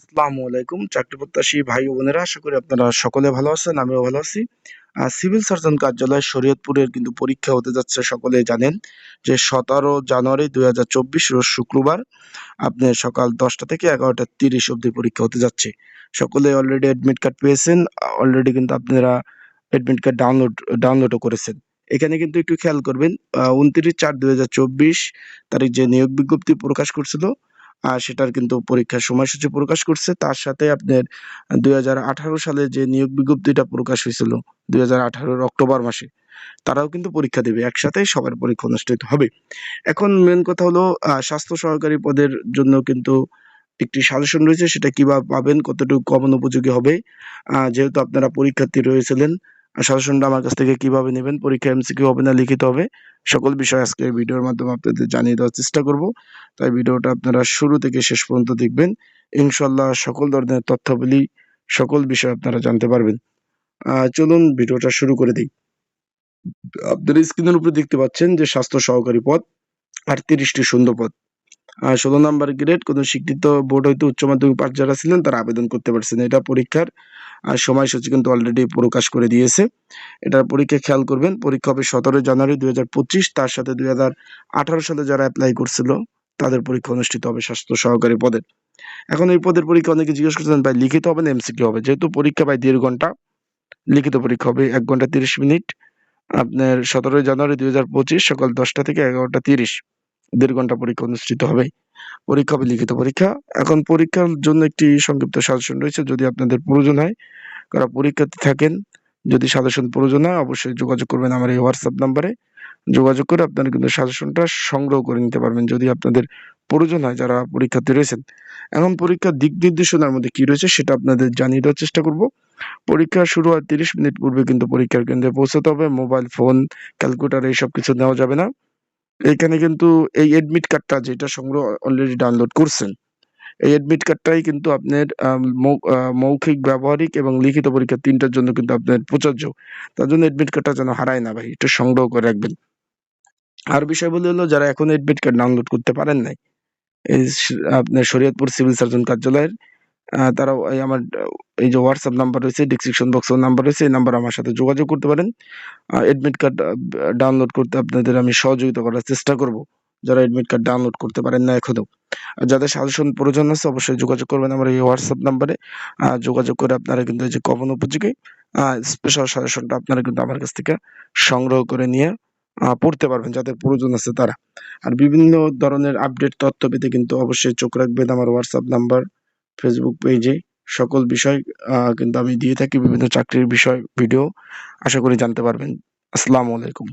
আসসালামু আলাইকুম, চাকরি প্রত্যাশী ভাই বোনেরা, আশা করি আপনারা সকলে ভালো আছেন, আমিও ভালো আছি। সিভিল সার্জন কার্যালয় শরীয়তপুরের কিন্তু পরীক্ষা হতে যাচ্ছে, সকলে জানেন যে সতেরো জানুয়ারি দুই হাজার চব্বিশ রোজ শুক্রবার, আপনি সকাল দশটা থেকে এগারোটা তিরিশ অবধি পরীক্ষা হতে যাচ্ছে। সকলে অলরেডি অ্যাডমিট কার্ড পেয়েছেন অলরেডি কিন্তু আপনারা অ্যাডমিট কার্ড ডাউনলোড ডাউনলোডও করেছেন। এখানে কিন্তু একটু খেয়াল করবেন উনত্রিশ চার দুই হাজার চব্বিশ তারিখ যে নিয়োগ বিজ্ঞপ্তি প্রকাশ করছিল সেটার কিন্তু পরীক্ষার সময়সূচি প্রকাশ করছে। তার সাথে আপনার দু হাজার আঠারো সালে যে নিয়োগ বিজ্ঞপ্তিটা প্রকাশ হয়েছিল, দুই অক্টোবর মাসে, তারাও কিন্তু পরীক্ষা দেবে, একসাথে সবার পরীক্ষা অনুষ্ঠিত হবে। এখন মেন কথা হলো স্বাস্থ্য সহকারী পদের জন্য কিন্তু একটি সাজেশন রয়েছে, সেটা কীভাবে পাবেন, কতটুকু কমন উপযোগী হবে। যেহেতু আপনারা পরীক্ষার্থী রয়েছিলেন সাজেশনটা আমার কাছ থেকে কীভাবে নেবেন, পরীক্ষা এমসিকিউ হবে না লিখিত হবে, সকল বিষয় আজকে ভিডিওর মাধ্যমে আপনাদের জানিয়ে দেওয়ার চেষ্টা করব। তাই ভিডিওটা আপনারা শুরু থেকে শেষ পর্যন্ত দেখবেন। ইনশাল্লাহ সকল ধরনের তথ্যাবলী, সকল বিষয় আপনারা জানতে পারবেন। চলুন ভিডিওটা শুরু করে দিই। আপনারা স্ক্রিনের উপরে দেখতে পাচ্ছেন যে স্বাস্থ্য সহকারী পদ আর তিরিশটি সুন্দর পদ ষোলো নাম্বার গ্রেড কোনো স্বীকৃত বোর্ড হইতে উচ্চ মাধ্যমিক পাস যারা ছিলেন তারা আবেদন করতে পারছেন। এটা পরীক্ষার আর সময়সূচি কিন্তু অলরেডি প্রকাশ করে দিয়েছে। এটার পরীক্ষা খেয়াল করবেন, পরীক্ষা হবে সতেরোই জানুয়ারি দুই তার সাথে দুই সালে যারা অ্যাপ্লাই করছিল, তাদের পরীক্ষা অনুষ্ঠিত হবে স্বাস্থ্য সহকারী পদের এখন এই পদের পরীক্ষা অনেকে জিজ্ঞেস করছেন, ভাই, লিখিত হবে না এমসিকিউ হবে? যেহেতু পরীক্ষা, ভাই, দেড় ঘণ্টা। লিখিত পরীক্ষা হবে এক ঘণ্টা তিরিশ মিনিট। আপনার সতেরোই জানুয়ারি দুই হাজার পঁচিশ সকাল দশটা থেকে এগারোটা তিরিশ। দেড় ঘণ্টা পরীক্ষা অনুষ্ঠিত হবে। পরীক্ষা হবে, লিখিত পরীক্ষা। এখন পরীক্ষার জন্য একটি সংক্ষিপ্ত সাজেশন রয়েছে, যদি আপনাদের প্রয়োজন হয়। কারা পরীক্ষার্থী থাকেন, যদি সাজেশন প্রয়োজন হয়, অবশ্যই যোগাযোগ করবেন আমার এই হোয়াটসঅ্যাপ নাম্বারে যোগাযোগ করে আপনারা কিন্তু সাজেশনটা সংগ্রহ করে নিতে পারবেন, যদি আপনাদের প্রয়োজন হয়, যারা পরীক্ষার্থী রয়েছেন। এখন পরীক্ষার দিক নির্দেশনার মধ্যে কি রয়েছে, সেটা আপনাদের জানিয়ে দেওয়ার চেষ্টা করব। পরীক্ষা শুরু হয় তিরিশ মিনিট পূর্বে কিন্তু পরীক্ষার কেন্দ্রে পৌঁছাতে হবে। মোবাইল, ফোন, ক্যালকুলেটার, এইসব কিছু নেওয়া যাবে না। এখানে কিন্তু এই এডমিট কার্ডটা যেটা সংগ্রহ অলরেডি ডাউনলোড করছেন, এই এডমিট কার্ডটাই কিন্তু আপনার মৌখিক, ব্যবহারিক এবং লিখিত পরীক্ষা তিনটার জন্য কিন্তু আপনার প্রযোজ্য। তার জন্য এডমিট কার্ডটা যেন হারায় না ভাই এটা সংগ্রহ করে রাখবেন। আর বিষয় বলে হলো, যারা এখন এডমিট কার্ড ডাউনলোড করতে পারেন নাই, এই আপনার শরীয়তপুর সিভিল সার্জন কার্যালয়ের তারাও এই আমার, এই যে হোয়াটসঅ্যাপ নাম্বার রয়েছে ডিসক্রিপশন বক্সের নাম্বার রয়েছে, এই নাম্বার আমার সাথে যোগাযোগ করতে পারেন। এডমিট কার্ড ডাউনলোড করতে আপনাদের আমি সহযোগিতা করার চেষ্টা করব। যারা অ্যাডমিট কার্ড ডাউনলোড করতে পারেন না এখনও। আর যাদের সাজেশন প্রয়োজন আছে, অবশ্যই যোগাযোগ করবেন আমার এই হোয়াটসঅ্যাপ নাম্বারে যোগাযোগ করে আপনারা কিন্তু এই যে কমন উপযোগী স্পেশাল সাজেশনটা আপনারা কিন্তু আমার কাছ থেকে সংগ্রহ করে নিয়ে পড়তে পারবেন যাদের প্রয়োজন আছে তারা। আর বিভিন্ন ধরনের আপডেট তথ্য পেতে কিন্তু অবশ্যই চোখ রাখবেন আমার হোয়াটসঅ্যাপ নাম্বার ফেসবুক পেজে সকল বিষয় কিন্তু আমি দিয়ে থাকি বিভিন্ন চাকরির বিষয় ভিডিও আশা করি জানতে পারবেন। আসসালামু আলাইকুম।